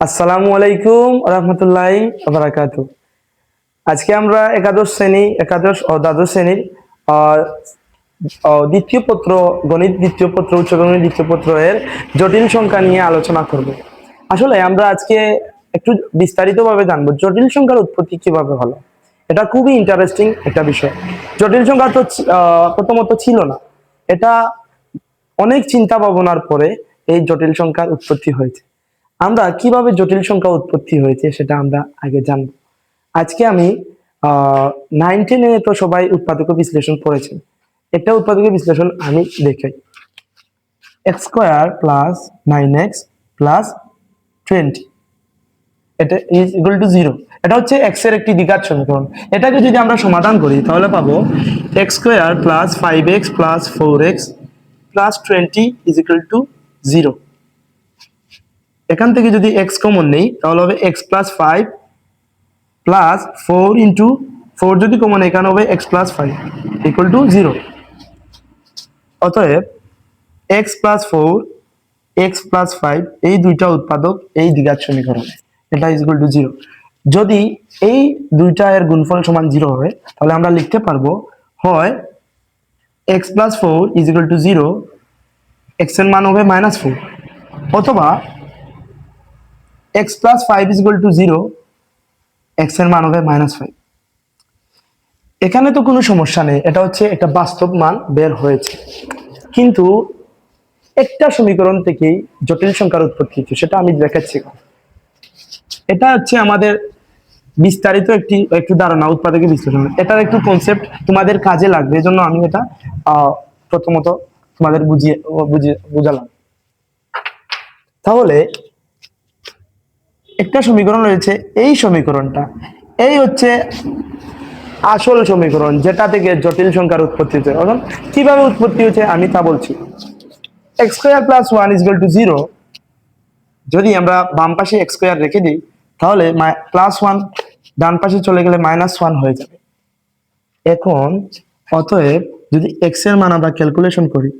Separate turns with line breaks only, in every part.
আসসালামু আলাইকুম রহমতুল্লাহ বারাকাত আজকে আমরা একাদশ শ্রেণি, একাদশ ও দ্বাদশ শ্রেণির দ্বিতীয় পত্র, গণিত দ্বিতীয় পত্র, উচ্চ গণিত দ্বিতীয় পত্র এর জটিল সংখ্যা নিয়ে আলোচনা করব। আসলে আমরা আজকে একটু বিস্তারিতভাবে জানব জটিল সংখ্যার উৎপত্তি কীভাবে হলো। এটা খুবই ইন্টারেস্টিং একটা বিষয়। জটিল সংখ্যা তো প্রথমত ছিল না। এটা অনেক চিন্তা ভাবনার পরে এই জটিল সংখ্যার উৎপত্তি হয়েছে। আমরা কীভাবে জটিল সংখ্যা উৎপত্তি হয়েছে সেটা আমরা আগে জানব। আজকে আমি নাইন টেনে তো সবাই উৎপাদক বিশ্লেষণ পড়েছেন একটা উৎপাদক বিশ্লেষণ আমি দেখাই। X square plus nine x plus twenty এটা ইজ ইকুয়াল টু জিরো এটা হচ্ছে এক্সের একটি দ্বিঘাত সমীকরণ। এটাকে যদি আমরা সমাধান করি, তাহলে পাবো x square plus five x plus four x plus twenty is equal to zero এখান থেকে যদি এক্স কমন নেই, তাহলে হবে x plus five plus four into four যদি কমন এখানে হবে x plus five equal to zero অতএব x plus four x plus five এই দুইটা উৎপাদক এই দ্বিঘাত সমীকরণ, এটা ইজ ইকুয়াল টু জিরো যদি এই দুইটা এর গুণফল সমান জিরো হয়, তাহলে আমরা লিখতে পারব, হয় x plus four is equal to zero এক্সের মান হবে মাইনাস ফোর অথবা x plus five is equal to zero এক্সের মান হবে মাইনাস ফাইভ এখানে তো কোনো সমস্যা নেই, এটা হচ্ছে একটা বাস্তব মান বের হয়েছে। কিন্তু একটা সমীকরণ থেকেই জটিল সংখ্যার উৎপত্তি সেটা আমি দেখাচ্ছি। এটা হচ্ছে আমাদের বিস্তারিত একটি, একটু ধারণা, উৎপাদকের বিশ্লেষণ। এটার একটু কনসেপ্ট তোমাদের কাজে লাগবে, এজন্য আমি এটা প্রথমত তোমাদের বুঝিয়ে বুঝিয়ে, বুঝালাম। তাহলে একটা সমীকরণ রয়েছে, এই সমীকরণটা। এই হচ্ছে আসল সমীকরণ, যেটা থেকে জটিল সংখ্যার উৎপত্তি হচ্ছে। অর্থাৎ কীভাবে উৎপত্তি হচ্ছে আমি তা বলছি। X square plus one is to zero যদি আমরা বাম পাশে এক্স স্কোয়ার রেখে দিই, তাহলে প্লাস ওয়ান ডান পাশে চলে গেলে মাইনাস ওয়ান হয়ে যাবে। এখন, অতএব, যদি এক্সের মান আমরা ক্যালকুলেশন করি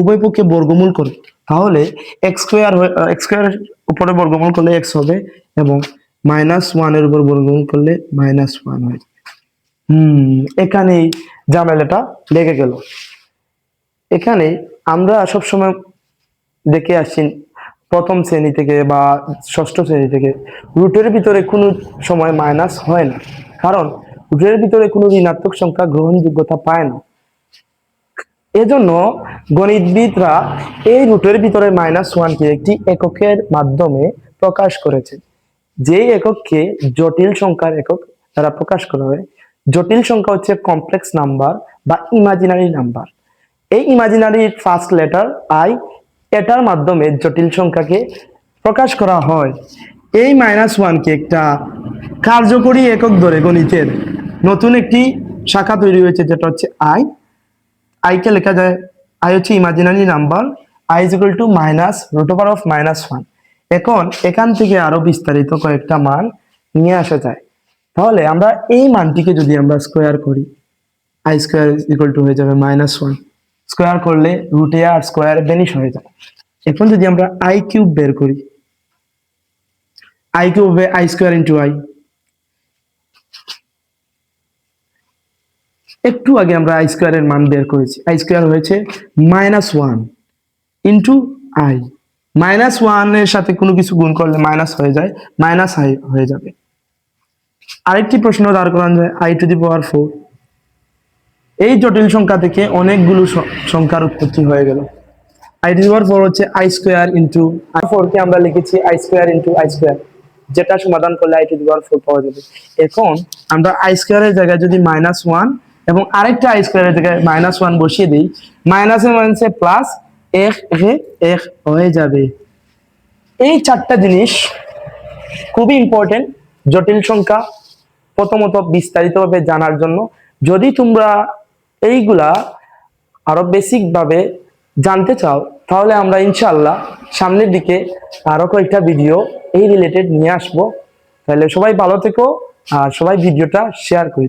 উভয় পক্ষে বর্গমূল করি। তাহলে এক্স স্কোয়ার এক্স স্কোয়ারের উপরে বর্গমূল করলে এক্স হবে এবং মাইনাস ওয়ানের উপর বর্গমূল করলে মাইনাস ওয়ান হয়ে হুম, এখানেই ঝামেলাটা লেগে গেল। এখানে আমরা সবসময় দেখে আসছি প্রথম শ্রেণি থেকে বা ষষ্ঠ শ্রেণি থেকে রুটের ভিতরে কোনো সময় মাইনাস হয় না। কারণ রুটের ভিতরে কোনো ঋণাত্মক সংখ্যা গ্রহণযোগ্যতা পায় না। এজন্য গণিতবিদরা এই রুটের ভিতরে মাইনাস ওয়ানকে একটি এককের মাধ্যমে প্রকাশ করেছে। যে একককে জটিল সংখ্যার একক দ্বারা প্রকাশ করা হয়, জটিল সংখ্যা হচ্ছে কমপ্লেক্স নাম্বার বা ইমাজিনারি নাম্বার এই ইমাজিনারির ফার্স্ট লেটার আই এটার মাধ্যমে জটিল সংখ্যাকে প্রকাশ করা হয়। এই মাইনাস ওয়ানকে একটা কার্যকরী একক ধরে গণিতের নতুন একটি শাখা তৈরি হয়েছে, যেটা হচ্ছে আই আইকে লেখা যায়? আই হচ্ছে imaginary number I is to minus root over of minus one এখন এখান থেকে আরও বিস্তারিত কয়েকটা মান নিয়ে আসা যায়। তাহলে আমরা এই মানটিকে যদি আমরা স্কোয়ার করি আই স্কোয়ার ইকুয়াল টু হয়ে যাবে মাইনাস ওয়ান স্কোয়ার করলে রুট আর স্কোয়ার বেনিশ হয়ে যাবে এখন যদি আমরা আই কিউব বের করি I cube I square into I একটু আগে আমরা আই স্কোয়ারের মান বের করেছি। আই স্কোয়ার হয়েছে minus one into I minus ওয়ানের সাথে কোনো কিছু গুণ করলে মাইনাস হয়ে যায় মাইনাস আই হয়ে যাবে। আরেকটি প্রশ্ন দাঁড় করানো যায় I to the power four এই জটিল সংখ্যা থেকে অনেকগুলো সংখ্যার উৎপত্তি হয়ে গেল। I to the power four হচ্ছে আই স্কোয়ার ইন্টু আই ফোরকে আমরা লিখেছি I square into I square যেটা সমাধান করলে I to the power four পাওয়া যাবে। এখন আমরা আই স্কোয়ারের জায়গায় যদি মাইনাস ওয়ান এবং আরেকটা আই স্কোয়ারের জায়গায় মাইনাস ওয়ান বসিয়ে দিই। মাইনাসে মাইনাসে প্লাস এক এক এক হয়ে যাবে। এই চারটা জিনিস খুবই ইম্পর্টেন্ট জটিল সংখ্যা, প্রথমত বিস্তারিতভাবে জানার জন্য। যদি তোমরা এইগুলা আরও বেসিক ভাবে জানতে চাও, তাহলে আমরা ইনশাআল্লাহ সামনের দিকে আরও কয়েকটা ভিডিও এই রিলেটেড নিয়ে আসব। তাহলে সবাই ভালো থেকো আর সবাই ভিডিওটা শেয়ার করি।